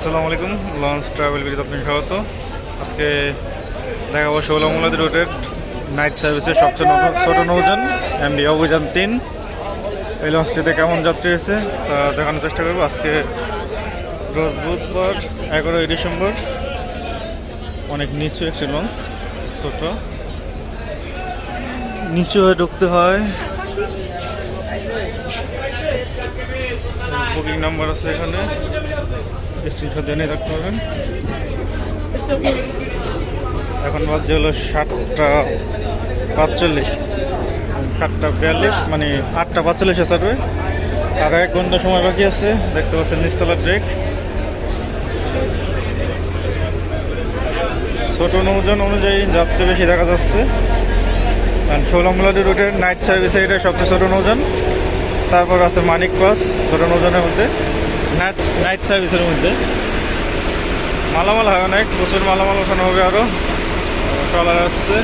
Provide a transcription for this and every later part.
আসসালামু আলাইকুম launch travel বিরিতে আপনি স্বাগত। আজকে দেখাবো ষোলামুলাদি রুটের নাইট সার্ভিসের সবচেয়ে ছোট নৌযান এমডি অভিযান তিন। এই লঞ্চটিতে কেমন যাত্রী হয়েছে তা দেখানোর চেষ্টা করব। আজকে রোজ বুধবার, এগারোই ডিসেম্বর। অনেক নিচু একটি লঞ্চ ছোটো। নিচু হয়ে ঢুকতে হয়। বুকিং নাম্বার আছে এখানে। স্ক্রিনশট নিয়ে রাখতে পারবেন এখন বাজছে হলো সাতটা পাঁচচল্লিশ। সাতটা বিয়াল্লিশ মানে আটটা পাঁচচল্লিশে ছাড়বে আর এক ঘণ্টা সময় বাকি আছে। দেখতে পাচ্ছেন নিচতলার ড্রেক ছোট নৌজন অনুযায়ী যাত্রী বেশি দেখা যাচ্ছে। কারণ ষোলমলাডি রুটের নাইট সার্ভিসে এটা সবচেয়ে ছোট নৌযান। তারপর আছে মানিক পাস ছোট নৌজানের মধ্যে। নাইট নাইট সার্ভিসের মধ্যে। মালামাল হয় অনেক, প্রচুর মালামাল ওঠানো হবে আরও ট্রলার আসছে।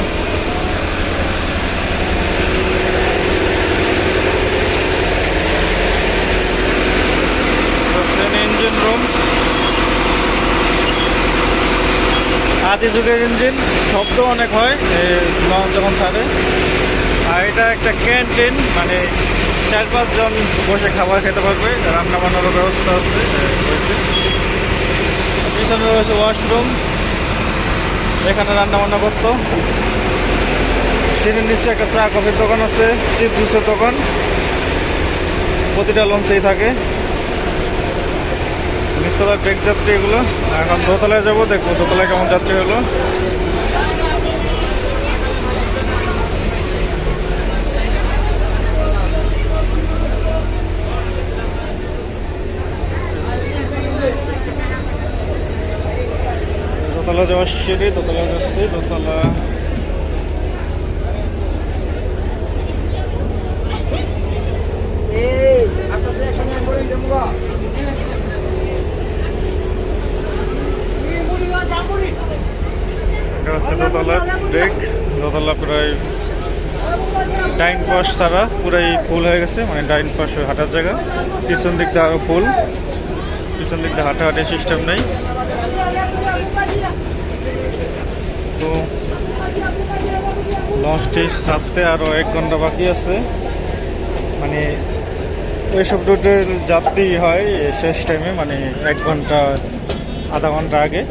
ইঞ্জিন রুম আদি যুগের ইঞ্জিন শব্দ অনেক হয় যখন ছাড়ে। আর এটা একটা ক্যান্টিন মানে চার পাঁচজন বসে খাবার খেতে পারবে, রান্না বান্নারও ব্যবস্থা আছে পিছনে রয়েছে ওয়াশরুম এখানে রান্না বান্না করতো। সিঁড়ির নিচে একটা চা কফির দোকান আছে, চিপ জুসের দোকান। প্রতিটা লঞ্চেই থাকে। নিচতলার ব্রেক যাত্রী এগুলো। এখন দোতলায় যাব, দেখব দোতলায় কেমন যাত্রী হলো। দোতলা যাওয়ার সিঁড়ি দোতলা যাচ্ছে দোতলা। দোতলা ডেক দোতলা প্রায় ডাইন পাশ ছাড়া পুরাই ফুল হয়ে গেছে মানে ডাইন পাশ হাঁটার জায়গা। পিছন দিক দিয়ে আরও ফুল। পিছন দিক দিয়ে হাঁটাহাঁটি সিস্টেম নেই। তো লঞ্চটি ছাড়তে আরও এক ঘণ্টা বাকি আছে। মানে এইসব রুটের যাত্রী হয় শেষ টাইমে মানে এক ঘণ্টা, আধা ঘণ্টা আগে।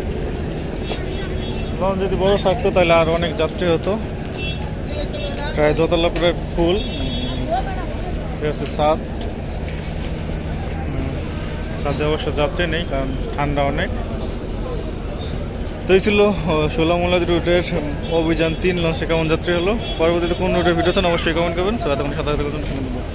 লঞ্চ যদি বড় থাকতো, তাহলে আরও অনেক যাত্রী হতো। প্রায় দোতলা করে ফুল আছে, সাত। সাথে অবশ্য যাত্রী নেই, কারণ ঠান্ডা অনেক। তো এই ছিল ষোলামুলা রুটের অভিযান তিন লঞ্চে কেমন যাত্রী হলো? পরবর্তীতে কোন রুটের ভিডিও চান অবশ্যই কমেন্ট করবেন। সাথে সাথে